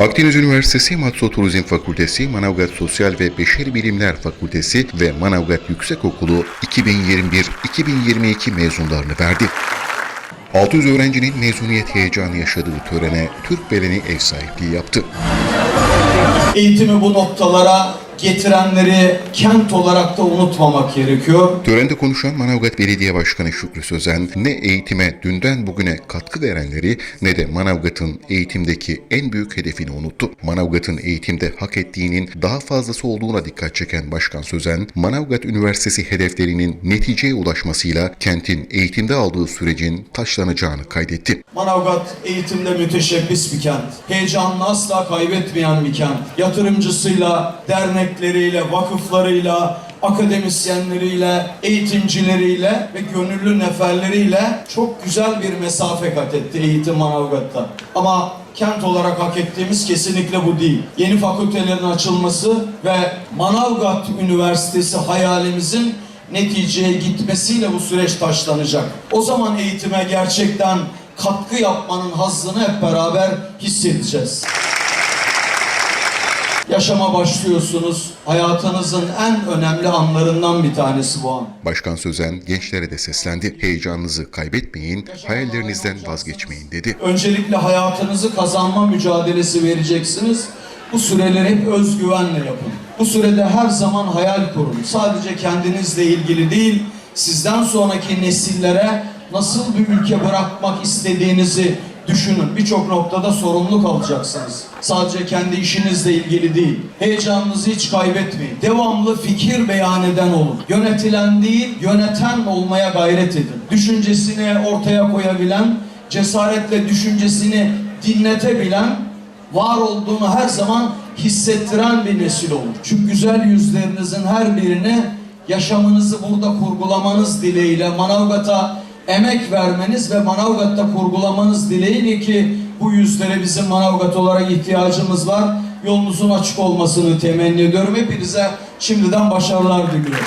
Akdeniz Üniversitesi Matso Turizm Fakültesi, Manavgat Sosyal ve Beşeri Bilimler Fakültesi ve Manavgat Yüksekokulu 2021-2022 mezunlarını verdi. 600 öğrencinin mezuniyet heyecanı yaşadığı törene Türk Beleni ev sahipliği yaptı. Eğitimi bu noktalara getirenleri kent olarak da unutmamak gerekiyor. Törende konuşan Manavgat Belediye Başkanı Şükrü Sözen, ne eğitime dünden bugüne katkı verenleri ne de Manavgat'ın eğitimdeki en büyük hedefini unuttu. Manavgat'ın eğitimde hak ettiğinin daha fazlası olduğuna dikkat çeken Başkan Sözen, Manavgat Üniversitesi hedeflerinin neticeye ulaşmasıyla kentin eğitimde aldığı sürecin taşlanacağını kaydetti. Manavgat eğitimde müteşebbis bir kent. Heyecanını asla kaybetmeyen bir kent. Yatırımcısıyla, dernekleriyle, vakıflarıyla, akademisyenleriyle, eğitimcileriyle ve gönüllü neferleriyle çok güzel bir mesafe kat etti eğitim Manavgat'ta. Ama kent olarak hak ettiğimiz kesinlikle bu değil. Yeni fakültelerin açılması ve Manavgat Üniversitesi hayalimizin neticeye gitmesiyle bu süreç taşlanacak. O zaman eğitime gerçekten katkı yapmanın hazzını hep beraber hissedeceğiz. Yaşama başlıyorsunuz. Hayatınızın en önemli anlarından bir tanesi bu an. Başkan Sözen gençlere de seslendi. Heyecanınızı kaybetmeyin, hayallerinizden vazgeçmeyin dedi. Öncelikle hayatınızı kazanma mücadelesi vereceksiniz. Bu süreleri hep özgüvenle yapın. Bu sürede her zaman hayal kurun. Sadece kendinizle ilgili değil, sizden sonraki nesillere nasıl bir ülke bırakmak istediğinizi düşünün. Birçok noktada sorumluluk alacaksınız. Sadece kendi işinizle ilgili değil. Heyecanınızı hiç kaybetmeyin. Devamlı fikir beyan eden olun. Yönetilen değil, yöneten olmaya gayret edin. Düşüncesini ortaya koyabilen, cesaretle düşüncesini dinletebilen, var olduğunu her zaman hissettiren bir nesil olur. Şu güzel yüzlerinizin her birini yaşamınızı burada kurgulamanız dileğiyle Manavgat'a emek vermeniz ve Manavgat'ta kurgulamanız dileğiyle ki bu yüzlere bizim Manavgat olarak ihtiyacımız var. Yolunuzun açık olmasını temenni ediyorum. Hepinize şimdiden başarılar diliyorum.